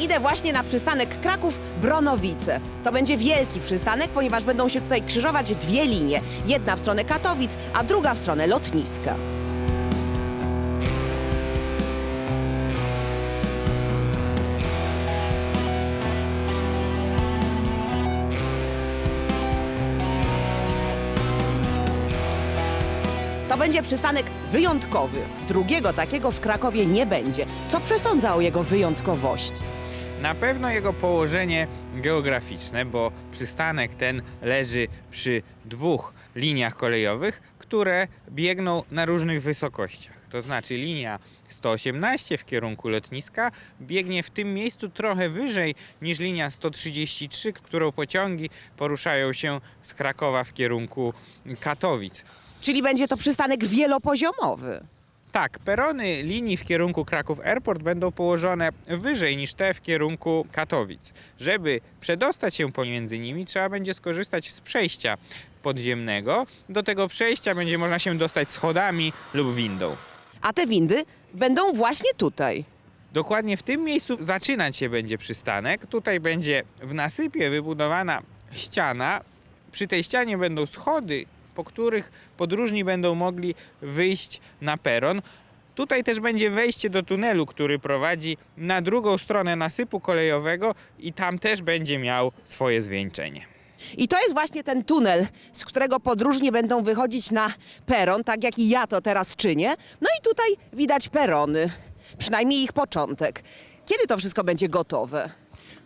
Idę właśnie na przystanek Kraków-Bronowice. To będzie wielki przystanek, ponieważ będą się tutaj krzyżować dwie linie. Jedna w stronę Katowic, a druga w stronę lotniska. To będzie przystanek wyjątkowy. Drugiego takiego w Krakowie nie będzie. Co przesądza o jego wyjątkowości? Na pewno jego położenie geograficzne, bo przystanek ten leży przy dwóch liniach kolejowych, które biegną na różnych wysokościach. To znaczy linia 118 w kierunku lotniska biegnie w tym miejscu trochę wyżej niż linia 133, którą pociągi poruszają się z Krakowa w kierunku Katowic. Czyli będzie to przystanek wielopoziomowy. Tak, perony linii w kierunku Kraków Airport będą położone wyżej niż te w kierunku Katowic. Żeby przedostać się pomiędzy nimi, trzeba będzie skorzystać z przejścia podziemnego. Do tego przejścia będzie można się dostać schodami lub windą. A te windy będą właśnie tutaj. Dokładnie w tym miejscu zaczynać się będzie przystanek. Tutaj będzie w nasypie wybudowana ściana. Przy tej ścianie będą schody, po których podróżni będą mogli wyjść na peron. Tutaj też będzie wejście do tunelu, który prowadzi na drugą stronę nasypu kolejowego i tam też będzie miał swoje zwieńczenie. I to jest właśnie ten tunel, z którego podróżni będą wychodzić na peron, tak jak i ja to teraz czynię. No i tutaj widać perony, przynajmniej ich początek. Kiedy to wszystko będzie gotowe?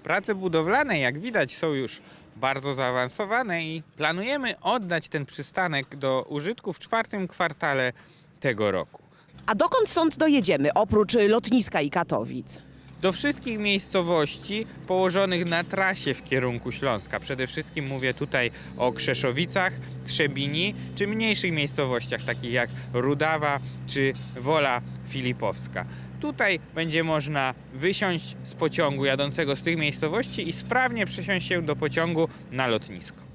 Prace budowlane, jak widać, są już bardzo zaawansowane i planujemy oddać ten przystanek do użytku w czwartym kwartale tego roku. A dokąd stąd dojedziemy, oprócz lotniska i Katowic? Do wszystkich miejscowości położonych na trasie w kierunku Śląska. Przede wszystkim mówię tutaj o Krzeszowicach, Trzebini czy mniejszych miejscowościach takich jak Rudawa czy Wola Filipowska. Tutaj będzie można wysiąść z pociągu jadącego z tych miejscowości i sprawnie przesiąść się do pociągu na lotnisko.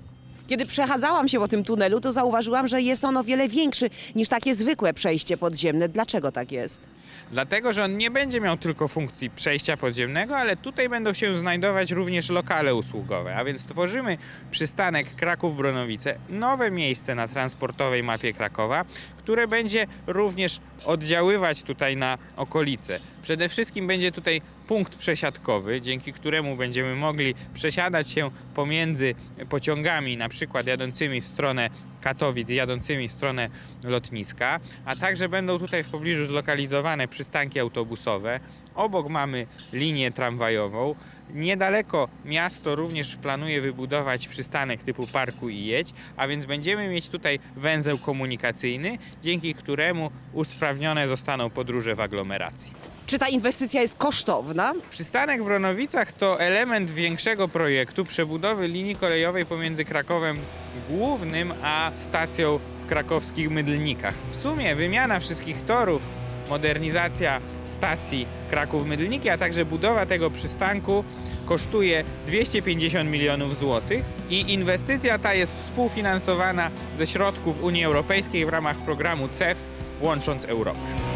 Kiedy przechadzałam się po tym tunelu, to zauważyłam, że jest on o wiele większy niż takie zwykłe przejście podziemne. Dlaczego tak jest? Dlatego, że on nie będzie miał tylko funkcji przejścia podziemnego, ale tutaj będą się znajdować również lokale usługowe. A więc tworzymy przystanek Kraków-Bronowice, nowe miejsce na transportowej mapie Krakowa, które będzie również oddziaływać tutaj na okolice. Przede wszystkim będzie tutaj punkt przesiadkowy, dzięki któremu będziemy mogli przesiadać się pomiędzy pociągami, na przykład jadącymi w stronę Katowic, jadącymi w stronę lotniska, a także będą tutaj w pobliżu zlokalizowane przystanki autobusowe. Obok mamy linię tramwajową. Niedaleko miasto również planuje wybudować przystanek typu parku i jedź, a więc będziemy mieć tutaj węzeł komunikacyjny, dzięki któremu usprawnione zostaną podróże w aglomeracji. Czy ta inwestycja jest kosztowna? Przystanek w Bronowicach to element większego projektu przebudowy linii kolejowej pomiędzy Krakowem Głównym a stacją w krakowskich Mydlnikach. W sumie wymiana wszystkich torów, modernizacja stacji Kraków-Mydlniki, a także budowa tego przystanku kosztuje 250 milionów złotych i inwestycja ta jest współfinansowana ze środków Unii Europejskiej w ramach programu CEF Łącząc Europę.